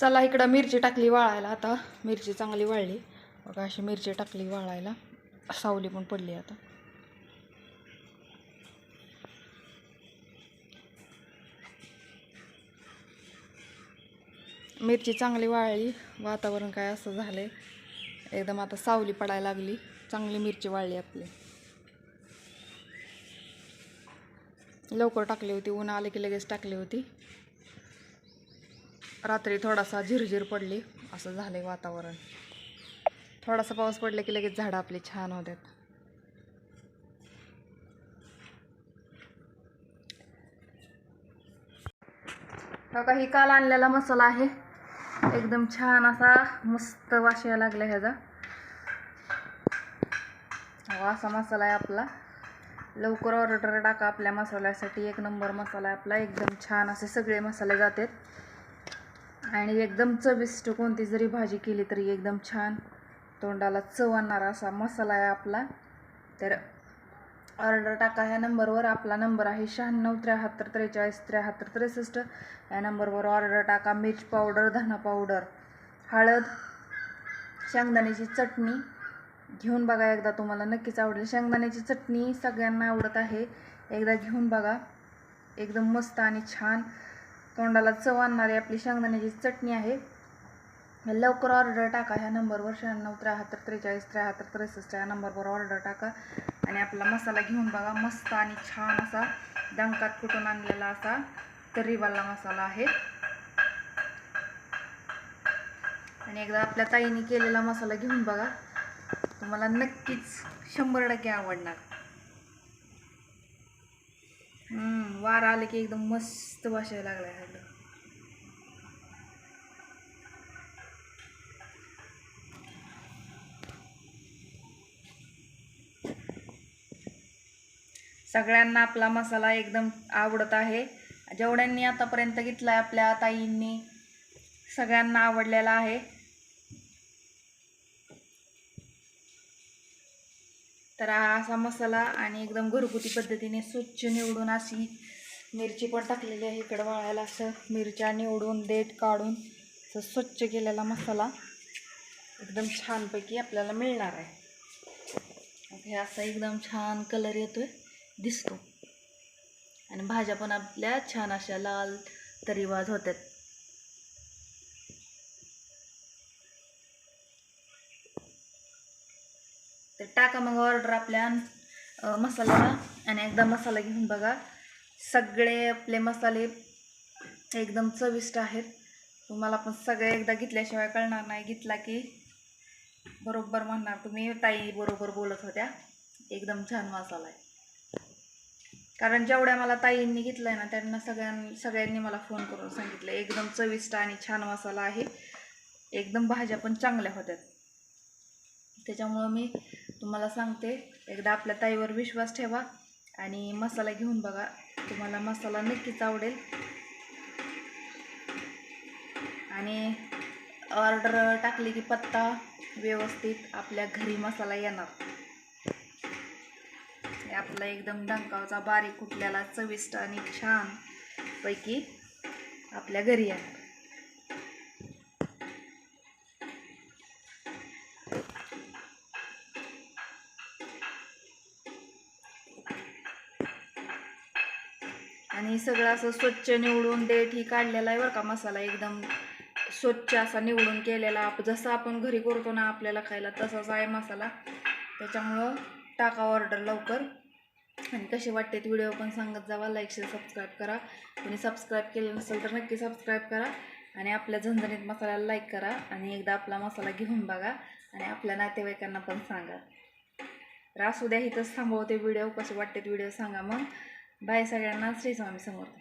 चला इकडं मिरची टाकली वाळायला आता. मिरची चांगली वाळली. बघा अशी मिरची टाकली वाळायला. सावली पण पडली आता. मिरची चांगली वाळली. वातावरण काय असं झालंय. एकदम आता सावली पडायला लागली. चांगली मिरची वाळली आपली. लवकर टाकली होती. ऊन आले की लगेच टाकली होती. रात्री थोडासा झिरझिर पडली. असं झालंय वातावरण. थोडासा पाऊस पडला की लगेच झाडं आपली छान होतात का ही काल आणलेला मसाला आहे. एकदम छान असा मस्त वास यायला लागला ह्याचा. हो, असा मसाला आहे आपला. लवकर ऑर्डर टाका. आपल्या मसाल्यासाठी एक नंबर मसाला आहे आपला. एकदम छान असे सगळे मसाले जातात. आणि एकदम चविष्ट कोणती जरी भाजी केली तरी एकदम छान. तोंडाला चव आणणारा असा मसाला आहे आपला. तर ऑर्डर टाका ह्या नंबरवर आपला नंबर आहे शहाण्णव त्र्याहत्तर त्रेचाळीस त्र्याहत्तर त्रेसष्ट. या नंबरवर ऑर्डर टाका मिर्च पावडर धना पावडर हळद शेंगदाण्याची चटणी. घेऊन बघा एकदा तुम्हाला नक्कीच आवडेल. शेंगदाण्याची चटणी सगळ्यांना आवडत आहे. एकदा घेऊन बघा. एकदम मस्त आणि छान. तोंडाला चव आणणारी आपली शेंगदाण्याची चटणी आहे. लवकर ऑर्डर टाका. ह्या नंबरवर शहाण्णव त्र्याहत्तर त्रेचाळीस त्र्याहत्तर त्रेसष्ट या नंबरवर ऑर्डर टाका. आणि आपला मसाला घेऊन बघा. मस्त आणि छान असा डंकात कुठून आणलेला असा तर्रीवाला मसाला आहे. आणि एकदा आपल्या ताईने केलेला मसाला घेऊन बघा. तुम्हाला नक्कीच शंभर टक्के आवडणार. वार आले की एकदम मस्त वाशायला लागलाय ह्याला. सगळ्यांना आपला मसाला एकदम आवडत आहे जेवढ्यांनी आतापर्यंत घेतला आहे आपल्या ताईंनी सगळ्यांना आवडलेला आहे तर हा असा मसाला आणि एकदम घरगुती पद्धतीने स्वच्छ निवडून अशी मिरची पण टाकलेली आहे इकडं वाळायला. असं मिरच्या निवडून देठ काढून असं स्वच्छ केलेला मसाला एकदम छानपैकी आपल्याला मिळणार आहे. हे असा एकदम छान कलर येतोय दिसतो. आणि भाज्या पण आपल्या छान अशा लाल तरीवाज होत्यात. तर टाका मग ऑर्डर आपल्या मसाला मसाल्याला आणि एकदा मसाला घेऊन बघा. सगळे आपले मसाले एकदम चविष्ट आहेत. तुम्हाला पण सगळे एकदा घेतल्याशिवाय कळणार नाही. घेतला की बरोबर म्हणणार तुम्ही. ताई बरोबर बोलत होत्या. एकदम छान मसाला आहे. कारण जेवढ्या मला ताईंनी घेतलाय ना त्यांना सगळ्यां सगळ्यांनी मला फोन करून सांगितलं एकदम चविष्ट आणि छान मसाला आहे. एकदम भाज्या पण चांगल्या होत्या. त्याच्यामुळं मी तुम्हाला सांगते एकदा आपल्या ताईवर विश्वास ठेवा आणि मसाला घेऊन बघा तुम्हाला मसाला नक्कीच आवडेल. आणि ऑर्डर टाकली की पत्ता व्यवस्थित आपल्या घरी मसाला येणार. आपला एकदम डंकावचा बारीक कुठल्याला चविष्ट आणि छान पैकी आपल्या घरी येणार. आणि सगळं असं स्वच्छ निवडून देठ ही काढलेला आहे बरं का मसाला एकदम स्वच्छ असा निवडून केलेला. आप जसं आपण घरी करतो ना आपल्याला खायला तसाच आहे मसाला. त्याच्यामुळं टाका ऑर्डर लवकर. आणि कसे वाटते व्हिडिओ पण सांगत जावा. लाईक शेअर सबस्क्राईब करा. कोणी सबस्क्राईब केलं नसेल तर नक्की सबस्क्राईब करा. आणि आपल्या झणझणीत मसाल्याला लाईक करा. आणि एकदा आपला मसाला घेऊन बघा. आणि आपल्या नातेवाईकांना पण सांगा. तर असू द्या इथंच थांबवते व्हिडिओ कसे वाटते व्हिडिओ सांगा मग. Bye, soy Gran Maestra y su mami se muerde.